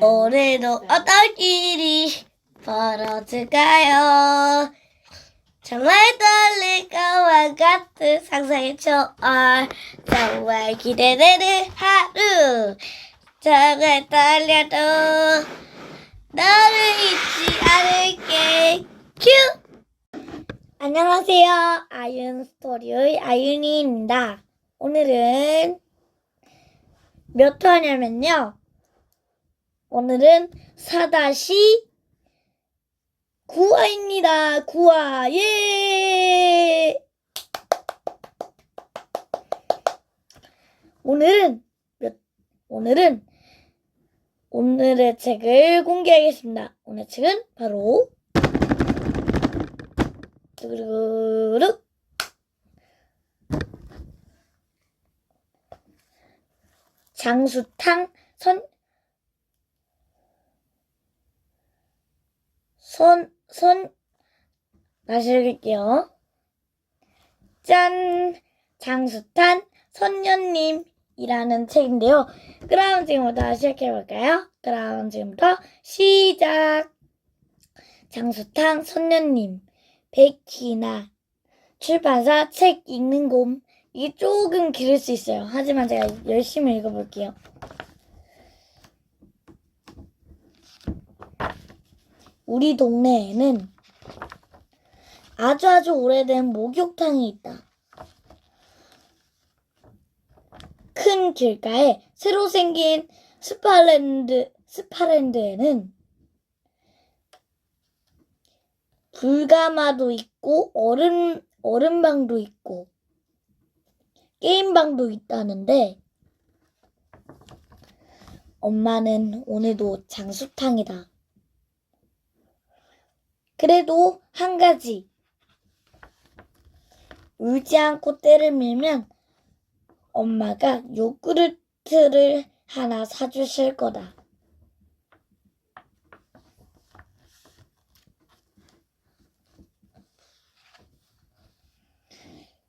오늘도 어떤 일이 벌어질까요? 정말 떨릴 것과 같은 상상의 초월. 정말 기대되는 하루. 정말 떨려도 너를 잊지 않을게. 큐! 안녕하세요. 아윤 스토리의 아윤이입니다. 오늘은 몇 화냐면요 오늘은 4다시 9화입니다. 9화. 예! 오늘은 몇 오늘은 오늘의 책을 공개하겠습니다. 오늘 책은 바로 두루룩 장수탕 선 손, 손, 읽을게요. 짠! 장수탄 선녀님이라는 책인데요. 그럼 지금부터 시작해볼까요? 그럼 지금부터 시작! 장수탕 선녀님, 백희나, 출판사 책 읽는 곰. 이게 조금 길을 수 있어요. 하지만 제가 열심히 읽어볼게요. 우리 동네에는 아주 아주 오래된 목욕탕이 있다. 큰 길가에 새로 생긴 스파랜드, 스파랜드에는 불가마도 있고 얼음, 얼음방도 있고 게임방도 있다는데 엄마는 오늘도 장수탕이다. 그래도 한 가지. 울지 않고 때를 밀면 엄마가 요구르트를 하나 사주실 거다.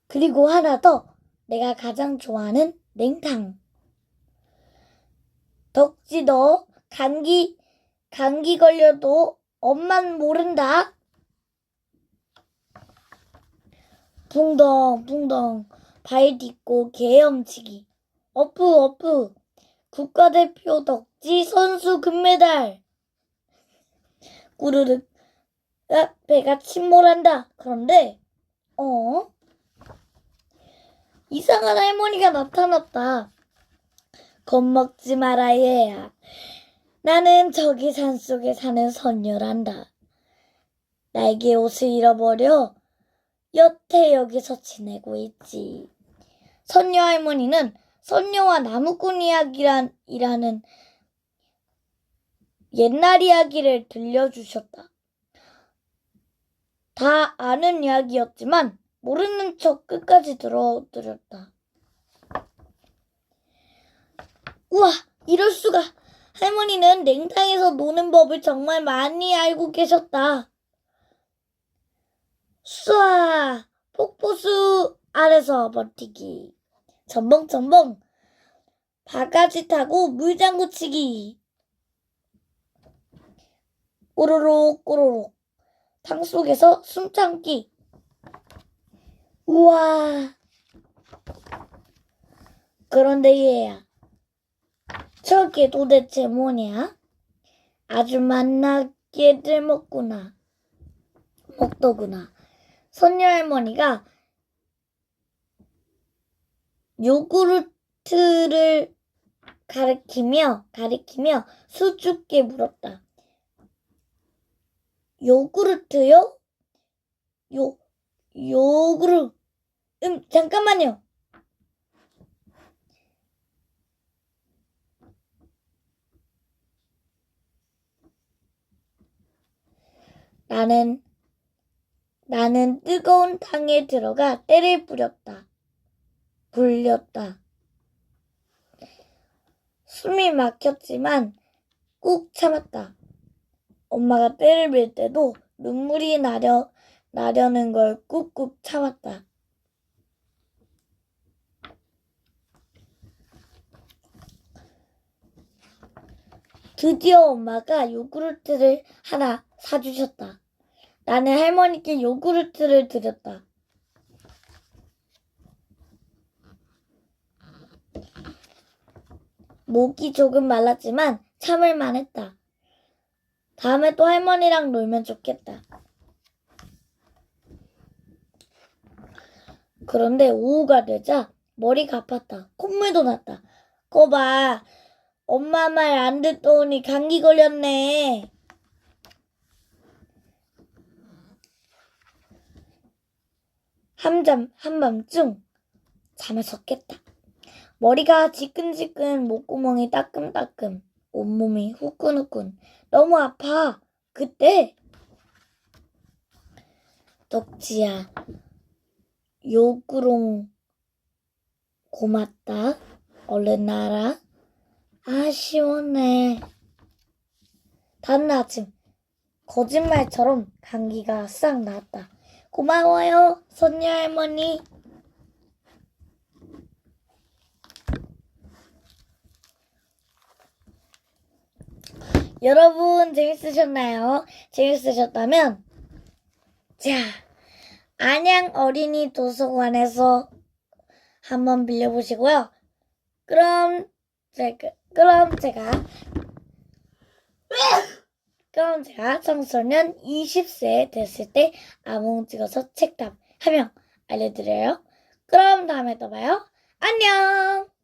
그리고 하나 더. 내가 가장 좋아하는 냉탕. 덕지 너 감기 감기 걸려도 엄만 모른다. 붕덩 붕덩 발 딛고 개엄치기. 어프 어프 국가대표 덕지 선수 금메달. 꾸르륵 야, 배가 침몰한다. 그런데 어? 이상한 할머니가 나타났다. 겁먹지 마라 얘야. 나는 저기 산속에 사는 선녀란다. 날개 옷을 잃어버려 여태 여기서 지내고 있지. 선녀 할머니는 선녀와 나무꾼 이야기란 이라는 옛날 이야기를 들려주셨다. 다 아는 이야기였지만 모르는 척 끝까지 들어드렸다. 우와, 이럴 수가. 할머니는 냉탕에서 노는 법을 정말 많이 알고 계셨다. 쏴! 폭포수 아래서 버티기. 첨벙첨벙. 바가지 타고 물장구 치기. 꼬로록 꼬로록. 탕 속에서 숨 참기. 우와. 그런데 얘야. 저게 도대체 뭐냐? 아주 만나게 들 먹구나. 먹더구나. 선녀 할머니가 요구르트를 가리키며 가리키며 수줍게 물었다. 요구르트요? 요 요구르 음 잠깐만요. 나는 나는 뜨거운 탕에 들어가 때를 부렸다. 불렸다. 숨이 막혔지만 꾹 참았다. 엄마가 때를 빌 때도 눈물이 나려 나려는 걸 꾹꾹 참았다. 드디어 엄마가 요구르트를 하나 사주셨다. 나는 할머니께 요구르트를 드렸다. 목이 조금 말랐지만 참을만 했다. 다음에 또 할머니랑 놀면 좋겠다. 그런데 오후가 되자 머리가 아팠다. 콧물도 났다. 거봐. 엄마 말 안 듣더니 감기 걸렸네. 한잠, 한밤중 잠에서 깼다. 머리가 지끈지끈, 목구멍이 따끔따끔, 온몸이 후끈후끈. 너무 아파. 그때 덕지야, 요구롱 고맙다. 얼른 나라. 아, 시원해. 다음 날 아침, 거짓말처럼 감기가 싹 나았다. 고마워요, 선녀 할머니. 여러분, 재밌으셨나요? 재밌으셨다면, 자, 안양 어린이 도서관에서 한번 빌려보시고요. 그럼 제가 그럼 제가 그럼 제가 청소년 20세 됐을 때 아몽 찍어서 책답 하면 알려드려요. 그럼 다음에 또 봐요. 안녕.